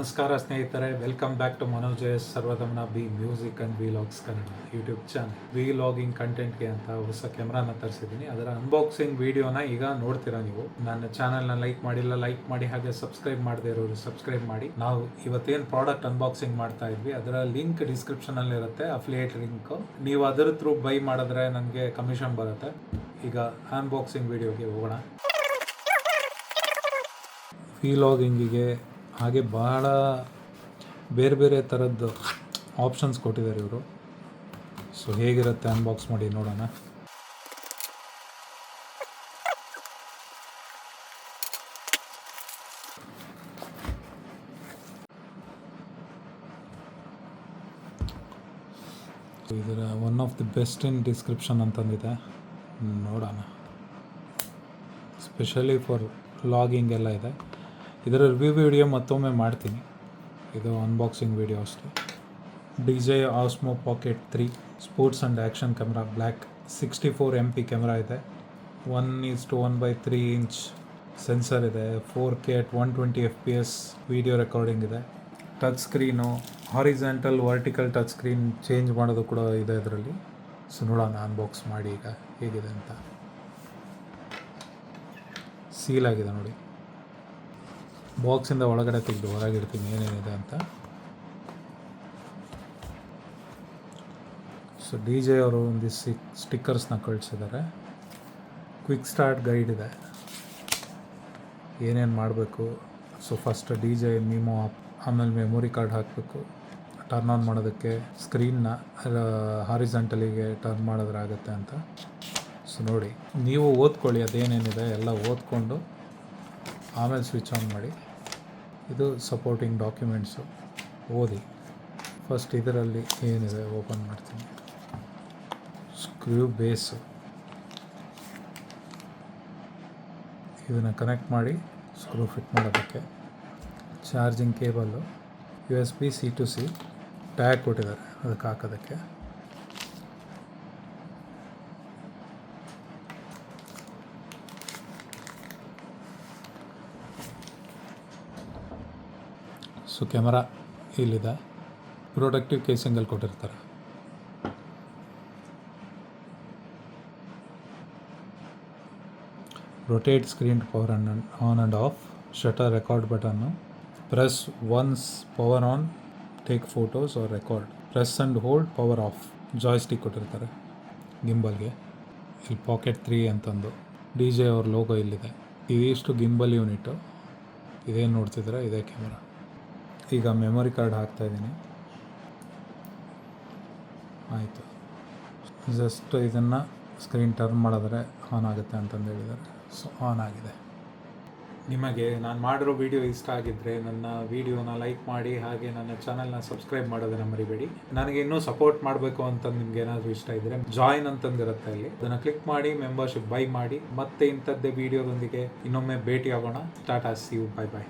ನಮಸ್ಕಾರ ಸ್ನೇಹಿತರೆ welcome back to Manoj S Sarvadamana B music and vlogs Kannada YouTube channel vlogging ಕಂಟೆಂಟ್ಗೆ ಅಂತ ಹೊಸ ಕ್ಯಾಮ್ರಾನ ತರಿಸಿದ್ದೀನಿ. ಅದರ ಅನ್ಬಾಕ್ಸಿಂಗ್ ವಿಡಿಯೋನ ಈಗ ನೋಡ್ತೀರಾ ನೀವು? ನನ್ನ ಚಾನಲ್ನ ಲೈಕ್ ಮಾಡಿಲ್ಲ ಲೈಕ್ ಮಾಡಿ ಹಾಗೆ ಸಬ್ಸ್ಕ್ರೈಬ್ ಮಾಡದೇ ಇರೋರು ಸಬ್ಸ್ಕ್ರೈಬ್ ಮಾಡಿ. ನಾವು ಇವತ್ತೇನು ಪ್ರಾಡಕ್ಟ್ ಅನ್ಬಾಕ್ಸಿಂಗ್ ಮಾಡ್ತಾ ಇದ್ವಿ, ಅದರ ಲಿಂಕ್ ಡಿಸ್ಕ್ರಿಪ್ಷನಲ್ಲಿ ಇರುತ್ತೆ ಅಫ್ಲಿಯೇಟ್ ಲಿಂಕ್ ನೀವು ಅದರ ಥ್ರೂ ಬೈ ಮಾಡಿದ್ರೆ ನನಗೆ ಕಮಿಷನ್ ಬರುತ್ತೆ. ಈಗ ಅನ್ಬಾಕ್ಸಿಂಗ್ ವಿಡಿಯೋಗೆ ಹೋಗೋಣ. ವಿಲಾಗಿಂಗಿಗೆ ಹಾಗೆ ಬಹಳ ಬೇರೆ ಬೇರೆ ಥರದ್ದು ಆಪ್ಷನ್ಸ್ ಕೊಟ್ಟಿದ್ದಾರೆ ಇವರು. ಸೊ ಹೇಗಿರುತ್ತೆ ಅನ್ಬಾಕ್ಸ್ ಮಾಡಿ ನೋಡೋಣ. ಇದರ one of the best in description ಅಂತಂದಿದೆ. ನೋಡೋಣ. ಸ್ಪೆಷಲಿ ಫಾರ್ ಲಾಗಿಂಗ್ ಎಲ್ಲ ಇದೆ. ಇದರ ರಿವ್ಯೂ ವಿಡಿಯೋ ಮತ್ತೊಮ್ಮೆ ಮಾಡ್ತೀನಿ. ಇದು ಅನ್ಬಾಕ್ಸಿಂಗ್ ವಿಡಿಯೋ ಅಷ್ಟೇ. D J Osmo pocket three sports and action camera black sixty four M P camera ಇದೆ. One is to one by three inch sensor ಇದೆ. Four K at one twenty F P S video recording ಇದೆ. Touch screen horizontal vertical touch screen change ಮಾಡೋದು ಕೂಡ ಇದೆ ಇದರಲ್ಲಿ. So ನೋಡೋಣ unbox ಮಾಡಿ ಈಗ ಹೇಗಿದೆ ಅಂತ. ಸೀಲ್ ಆಗಿದೆ ನೋಡಿ. ಬಾಕ್ಸಿಂದ ಒಳಗಡೆ ತೆಗೆದು ಹೊರಗಿಡ್ತೀನಿ ಏನೇನಿದೆ ಅಂತ. ಸೊ ಡಿ ಜೆ ಅವರು ಒಂದಿಷ್ಟು ಸ್ಟಿಕ್ಕರ್ಸ್ನ ಕಳಿಸಿದ್ದಾರೆ ಕ್ವಿಕ್ ಸ್ಟಾರ್ಟ್ ಗೈಡ್ ಇದೆ. ಏನೇನು ಮಾಡಬೇಕು? So first D J Mimo ಆಮೇಲೆ ಮೆಮೊರಿ ಕಾರ್ಡ್ ಹಾಕಬೇಕು. ಟರ್ನ್ ಆನ್ ಮಾಡೋದಕ್ಕೆ ಸ್ಕ್ರೀನ್ನ ಹಾರಿಸೆಂಟಲಿಗೆ ಟರ್ನ್ ಮಾಡಿದ್ರೆ ಆಗುತ್ತೆ ಅಂತ. ಸೊ ನೋಡಿ, ನೀವು ಓದ್ಕೊಳ್ಳಿ, ಅದೇನೇನಿದೆ, ಎಲ್ಲ ಓದ್ಕೊಂಡು ಆಮೇಲೆ ಸ್ವಿಚ್ ಆನ್ ಮಾಡಿ. ಇದು ಸಪೋರ್ಟಿಂಗ್ ಡಾಕ್ಯುಮೆಂಟ್ಸು ಓದಿ. ಫಸ್ಟ್ ಇದರಲ್ಲಿ ಏನಿದೆ ಓಪನ್ ಮಾಡ್ತೀನಿ. ಸ್ಕ್ರೂ ಬೇಸು ಇದನ್ನು ಕನೆಕ್ಟ್ ಮಾಡಿ ಸ್ಕ್ರೂ ಫಿಟ್ ಮಾಡೋದಕ್ಕೆ. Charging cable U S B C to C tag ಕೊಟ್ಟಿದ್ದಾರೆ ಅದಕ್ಕೆ ಹಾಕೋದಕ್ಕೆ. ಸೊ ಕ್ಯಾಮರಾ ಇಲ್ಲಿದೆ. ಪ್ರೊಡಕ್ಟಿವ್ ಕೇಸಿಂಗಲ್ಲಿ ಕೊಟ್ಟಿರ್ತಾರೆ. Rotate screen power and on and off shutter record button press once power on take photos or record press and hold power off joystick ಕೊಟ್ಟಿರ್ತಾರೆ. ಗಿಂಬಲ್ಗೆ ಇಲ್ಲಿ pocket three ಅಂತಂದು. ಡಿ ಜೆ ಅವ್ರ logo ಇಲ್ಲಿದೆ. ಇದಿಷ್ಟು ಗಿಂಬಲ್ ಯೂನಿಟು ಇದೇನು ನೋಡ್ತಿದ್ರೆ ಇದೇ ಕ್ಯಾಮ್ರಾ ಈಗ ಮೆಮೊರಿ ಕಾರ್ಡ್ ಹಾಕ್ತಾ ಇದ್ದೀನಿ. ಆಯಿತು. ಜಸ್ಟ್ ಇದನ್ನು ಸ್ಕ್ರೀನ್ ಟರ್ನ್ ಮಾಡಿದ್ರೆ ಆನ್ ಆಗುತ್ತೆ ಅಂತಂದು ಹೇಳಿದ್ದಾರೆ. ಸೊ ಆನ್ ಆಗಿದೆ. ನಿಮಗೆ ನಾನು ಮಾಡಿರೋ ವಿಡಿಯೋ ಇಷ್ಟ ಆಗಿದ್ದರೆ ನನ್ನ ವಿಡಿಯೋನ ಲೈಕ್ ಮಾಡಿ, ಹಾಗೆ ನನ್ನ ಚಾನಲ್ನ ಸಬ್ಸ್ಕ್ರೈಬ್ ಮಾಡೋದನ್ನ ಮರಿಬೇಡಿ. ನನಗೆ ಇನ್ನೂ ಸಪೋರ್ಟ್ ಮಾಡಬೇಕು ಅಂತ ನಿಮ್ಗೆ ಏನಾದರೂ ಇಷ್ಟ ಇದ್ದರೆ ಜಾಯಿನ್ ಅಂತಂದಿರುತ್ತೆ ಇಲ್ಲಿ ಅದನ್ನು ಕ್ಲಿಕ್ ಮಾಡಿ ಮೆಂಬರ್ಶಿಪ್ ಬೈ ಮಾಡಿ, ಮತ್ತೆ ಇಂಥದ್ದೇ ವಿಡಿಯೋದೊಂದಿಗೆ ಇನ್ನೊಮ್ಮೆ ಭೇಟಿ ಆಗೋಣ ta ta see you bye bye